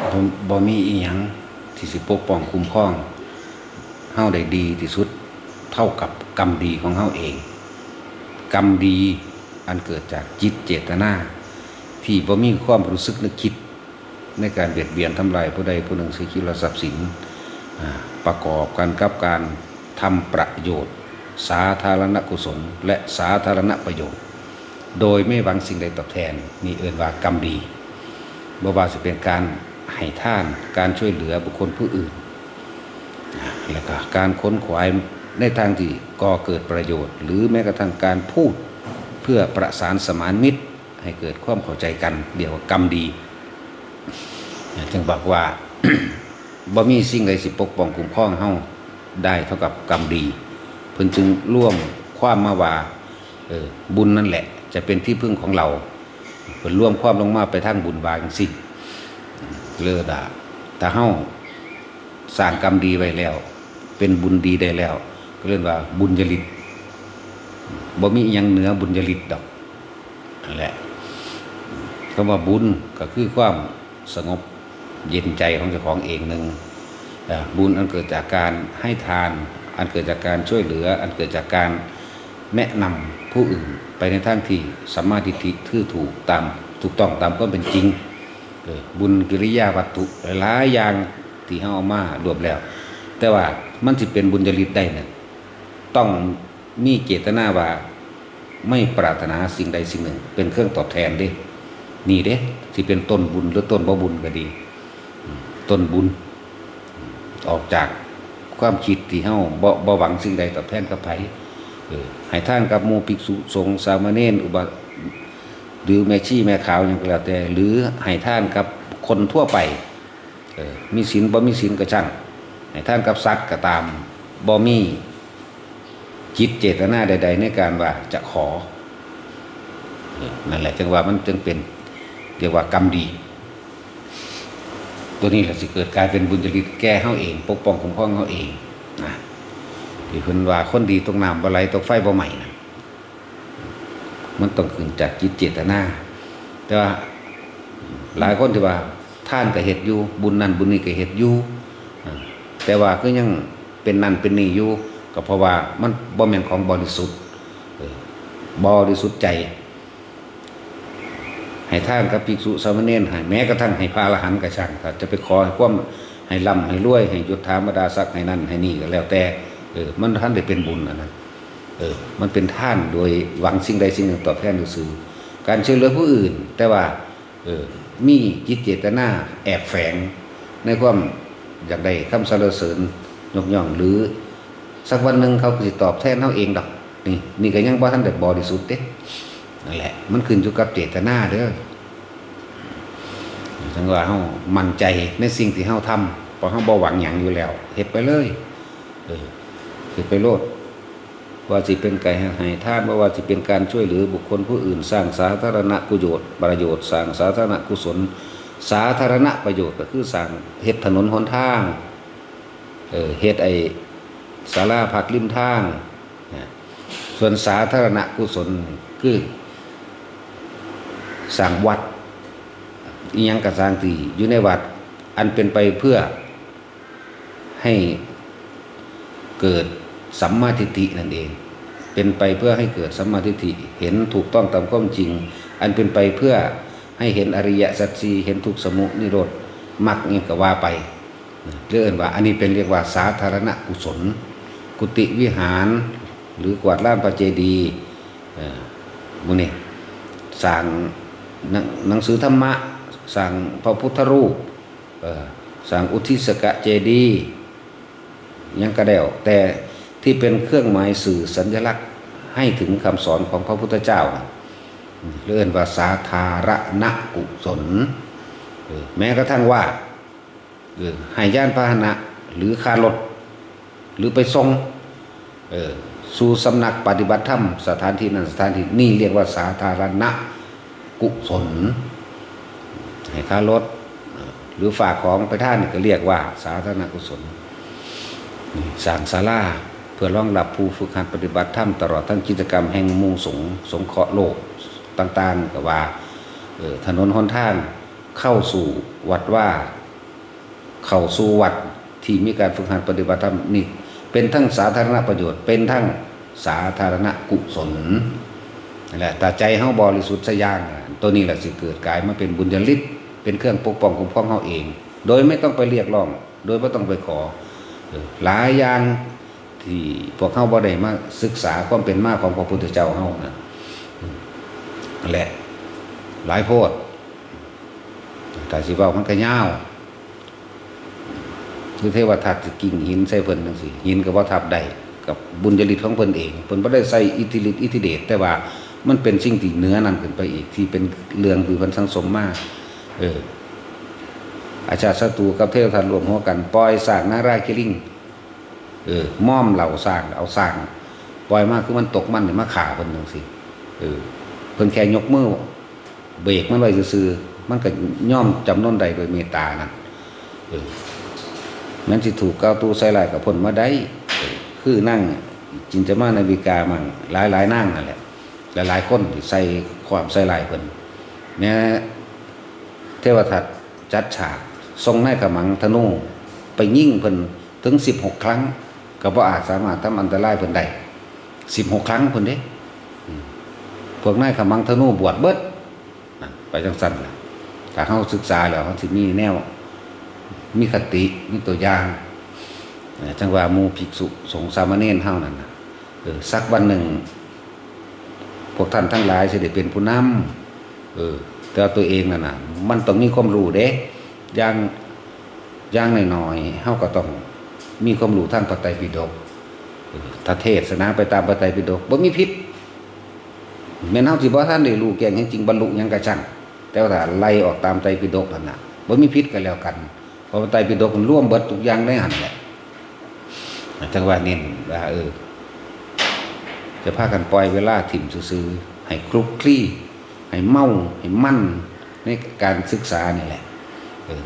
บ่บมีอีหยังที่สิปกป้องคุ้มครองเฮาได้ดีที่สุดเท่ากับกรรมดีของเฮาเอง กรรมดีอันเกิดจากจิตเจตนาที่บ่มีความรู้สึกนึกคิดในการเบียดเบียนทำลายผู้ใดผู้หนึ่งสิคิดละทรัพย์สินประกอบกันกับการทำประโยชน์ สาธารณกุศล และสาธารณประโยชน์ โดยไม่หวังสิ่งใดตอบแทนนี่เอ่นว่ากรรมดีบ่ว่าจะเป็นการ ให้ท่านการช่วยเหลือบุคคลผู้อื่นแล้วก็การค้นขวายในทางที่ก่อเกิดประโยชน์ หรือแม้กระทั่งการพูดเพื่อประสานสมานมิตร ให้เกิดความเข้าใจกันเรียกว่ากรรมดีจึงบอกว่าบ่มีสิ่งใดสิปกป้องคุ้มครองเฮาได้เท่ากับกรรมดีเพิ่นจึงร่วมความมาว่าออบุญนั่นแหละ จะเป็นที่พึ่งของเราเพิ่นร่วมความลงมาไปทางบุญบาจังซี่ เลิศอะถ้าเฮาสร้างกรรมดีไว้แล้ว เป็นบุญดีได้แล้ว ก็เรียกว่าบุญญลิตบ่มีอิหยังเหนือบุญญลิตดอกนั่นแหละคำว่าบุญก็คือความสงบเย็นใจของเจ้าของเองหนึ่งบุญอันเกิดจากการให้ทาน อันเกิดจากการช่วยเหลือ อันเกิดจากการแนะนำผู้อื่นไปในทางที่สัมมาทิฏฐิทื่อถูกตามถูกต้องตามก็เป็นจริง บุญกิริยาวัตถุหลายอย่างที่เฮาเอามารวมแล้ว แต่ว่ามันสิเป็นบุญจริตได้เนี่ยต้องมีเจตนาว่าไม่ปรารถนาสิ่งใดสิ่งหนึ่ง เป็นเครื่องตอบแทนเด้นี่เด้ที่เป็นต้นบุญหรือต้นบ่บุญก็ดี ต้นบุญ ออกจากความคิดที่เฮาบ่บ่หวังสิ่งใดตอบแทนกับไผเออให้ท่านกับมูภิกษุสงฆ์สามเณรอุบา หรือแม่ชีแม่ขาวหยังก็แล้วแต่ หรือให้ท่านกับคนทั่วไปมีศีลบ่มีศีลก็ช่างให้ท่านกับสัตว์ก็ตามบ่มีจิตเจตนาใด ๆ ในการว่าจะขอนั่นแหละจึงว่ามันจึงเป็นเรียกว่ากรรมดี ตัวนี้แหละสิเกิดกลายเป็นบุญจริตแก้เฮาเอง ปกป้องคุ้มครองเฮาเองนะที่เพิ่นว่าคนดีตกน้ำบ่ไหลตกไฟบ่ไหม้นะ มันต้องขึ้นจากจิตเจตนา แต่ว่าหลายคนที่ว่าท่านก็เฮ็ดอยู่บุญนั่นบุญนี้ก็เฮ็ดอยู่แต่ว่าก็ยังเป็นนั่นเป็นนี่อยู่ก็เพราะว่ามันบ่แม่นของบริสุทธิ์บริสุทธิ์ใจ ให้ท่านกับภิกษุสามเณรให้แม้กระทั่งให้พระอรหันต์ก็ช่างจะไปขอให้ความให้ร่ำให้รวย ให้ยศถาบรรดาศักดิ์ให้นั่นให้นี่ก็แล้วแต่เออมันท่านได้เป็นบุญนนั้น เออ มันเป็นท่านโดยหวังสิ่งใดสิ่งหนึ่งตอบแทนซื่อการช่วยเหลือผู้อื่น แต่ว่า เออ มีจิตเจตนาแอบแฝง ในความอยากได้คำสรรเสริญยกย่องหรือ สักวันหนึ่งเขาก็สิตอบแทนเขาเองดอก นี่นี่ก็ยังบ่ทันได้บริสุทธิ์เด้นั่นแหละ มันขึ้นอยู่กับเจตนาเด้อจังว่าเฮามั่นใจในสิ่งที่เฮาทำเพราะเฮาบ่หวังหยังอยู่แล้วเฮ็ดไปเลยเออเฮ็ดไปโลด ว่าสิเป็นไก่ให้ทานว่าว่าสิเป็นการช่วยเหลือบุคคลผู้อื่น สร้างสาธารณประโยชน์ประโยชน์ สร้างสาธารณกุศล สาธารณประโยชน์ก็คือสร้างเฮ็ดถนนหนทางเออเฮ็ดไอศาลาพักริมทางส่วนสาธารณกุศลคือสร้างวัดอียังก็สร้างที่อยู่ในวัดอันเป็นไปเพื่อให้เกิด สัมมาทิฏฐินั่นเอง เป็นไปเพื่อให้เกิดสัมมาทิฏฐิเห็นถูกต้องตามความจริง อันเป็นไปเพื่อให้เห็นอริยสัจสีเห็นทุกสมุนิโรธมรรคนี่ก็ว่าไปเรื่องว่า อันนี้เป็นเรียกว่าสาธารณกุศล กุฏิวิหาร หรือกวาดล้านพระเจดีมูนี่สั่งหนังสือธรรมะ สั่งพระพุทธรูปสั่งอุทิศกะเจดีย์ยังกระเดวแต่ ที่เป็นเครื่องหมายสื่อสัญลักษณ์ให้ถึงคำสอนของพระพุทธเจ้าเรื่องว่าสาธารณกุศลแม้กระทั่งว่าให้ย่านพาหนะหรือคารถหรือไปทรงสู่สำนักปฏิบัติธรรมสถานที่นั้นสถานที่นี่เรียกว่าสาธารณกุศลให้ค่ารถหรือฝากของไปท่านก็เรียกว่า สาธารณกุศลสร้างศาลา พื่อรองรับผู้ฝึกหัดปฏิบัติธรรมตลอดทั้งกิจกรรมแห่งมู่สงสงเคราะห์โลกต่างๆก็ว่าออถนนหนทางเข้าสู่วัดว่า เข้าสู่วัดที่มีการฝึกหัดปฏิบัติธรรมนี่เป็นทั้งสาธารณประโยชน์ เป็นทั้งสาธารณกุศลนั่นแหละแต่ใจเฮาบริสุทธิ์สย่าง ตัวนี้แหละสิเกิดกายมาเป็นบุญญาลิศเป็นเครื่องปกป้องคุ้มครองเฮาเอง โดยไม่ต้องไปเรียกร้อง โดยไม่ต้องไปขอเออหลายอย่าง ที่พวกเฮาบ่ได้มาศึกษาความเป็นมาของพระพุทธเจ้าเฮานะแหละ หลายโพดแต่สิเว้ามันก็ยาวคือเทวทัตกิ่งหินใส่เพิ่นจังซี่หินก็บ่ทับได้กับบุญญาลิศของเพิ่นเองเพิ่นบ่ได้ใส่อิทธิฤทธิ์อิทธิเดชแต่ว่ามันเป็นสิ่งที่เหนือนั้นขึ้นไปอีกที่เป็นเรื่องที่เพิ่นสังสมมาเอออาชาติศัตรูกับเทวทัตรวมหัวกันปล่อยสางนาราคิลิง เออม่อมเหล่าสร้างเอาสร้างปล่อยมากคือมันตกมันเนี่ยมาขาเพิ่นจังซี่เออเพิ่นแค่ยกมือเบรกมันไว้ซื่อมันก็ย่อมจำนนใดโดยเมตตานั่นเออแมันสิถูกก้าวตูใส่ลายกับผลมาได้คือนั่งจินจามานาบิกามั่งหลายๆนั่งนั่นแหละหลายๆคนที่ใส่ความใส่ลายเพิ่นเนี่ยเทวทัตจัดฉากทรงนายขมังธนูไปยิ่งเพิ่นถึงสิบหกครั้ง ก็บ่อาจสามารถทำอันตรายเพิ่นได้สิบหกครั้งเพิ่นเด้พวกนายขมังธนูบวชเบิดไปจังซั่นล่ะถ้าเฮาศึกษาแล้วเฮาสิมีแนว มีคติมีตัวอย่างจังว่ามูภิกษุสงฆ์สามเณรเฮานั่นนะสักวันหนึ่ง พวกท่านทั้งหลายสิได้เป็นผู้นำเออแต่ตัวเองนั่นน่ะ มันต้องมีความรู้เด้อย่างอย่างหน้อยๆเฮาก็ต้อง มีความรู้ทางพระไตรปิฎกถ้าเทศนาไปตามพระไตรปิฎกบ่มีพิษแม่นเฮาสิบ่ทันได้รู้แก่งจริงบรรลุยังก็ช่งแต่ว่าไล่ออกตามไตรปิฎกนั่นน่ะบ่มีพิษก็แล้วกันเพราะไตรปิฎกมันร่วมเบิดทุกอย่างในหันแหละจังว่าเน้นว่าเออ จะพากันปล่อยเวลาถิ่มซื่อให้คลุกคลี่ให้เมาให้มั่นในการศึกษานี่แหละเออ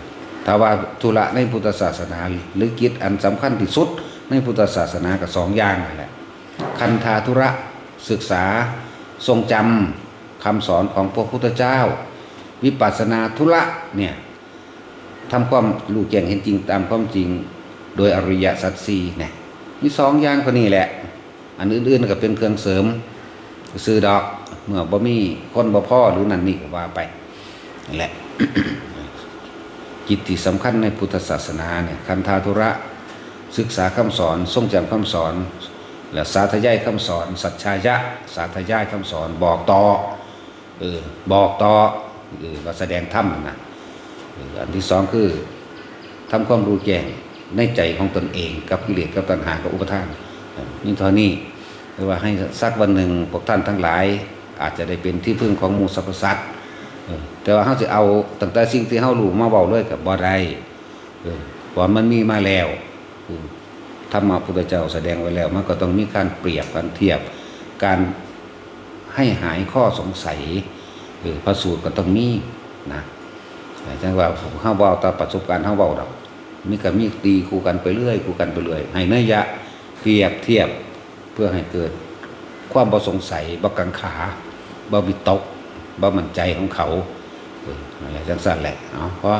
ถ้าว่าธุระในพุทธศาสนา หรือกิจอันสำคัญที่สุดในพุทธศาสนาก็สองอย่างนั่นแหละคันธาธุระศึกษาทรงจำคำสอนของพระพุทธเจ้า วิปัสสนาธุระเนี่ยทำความรู้แจ้งเห็นจริงตามความจริง โดยอริยสัจสี่เนี่ยมีสองอย่างคนนี้แหละ อันอื่นๆก็เป็นเครื่องเสริมซื้อดอกเมื่อบ่มีคนบ่พ่อหรือนั่นนี่ก็ว่าไปนั่นแหละ กิจที่สำคัญในพุทธศาสนาเนี่ยคันธาธุระ ศึกษาคำสอนทรงจำคำสอน และสาธยายคำสอน สัจชายะ สาธยายคำสอนบอกต่อเออบอกต่อเออว่าแสดงธรรมนะอันที่สองคือทำความรู้แจ้งในใจของตนเองกับกิเลสกับตัณหากับอุปทานนี่เท่านี้หรือว่าให้สักวันหนึ่งพวกท่านทั้งหลาย อาจจะได้เป็นที่พึ่งของมูสรรพสัตว์ แต่ว่าเขาจะเอาตั้งแต่สิ่งที่เขารู้มาเบาเลยกับบ่ได้เออก่อนมันมีมาแล้วธรรมะพุทธเจ้าแสดงไว้แล้ว มันก็ต้องมีการเปรียบการเทียบการให้หายข้อสงสัยเออพระสูตรก็ต้องมีนะแต่จังว่าผมเข้าเบาตาประสบการณ์เข้าเบาดอกมีกับมีตีคู่กันไปเรื่อยคู่กันไปเรื่อย ให้เนยยะเปรียบเทียบเพื่อให้เกิด ความบ่สงสัยบ่กังขาบ่วิตก บ่มั่นใจของเขาอะไรจังสั้นแหละเนาะเพราะ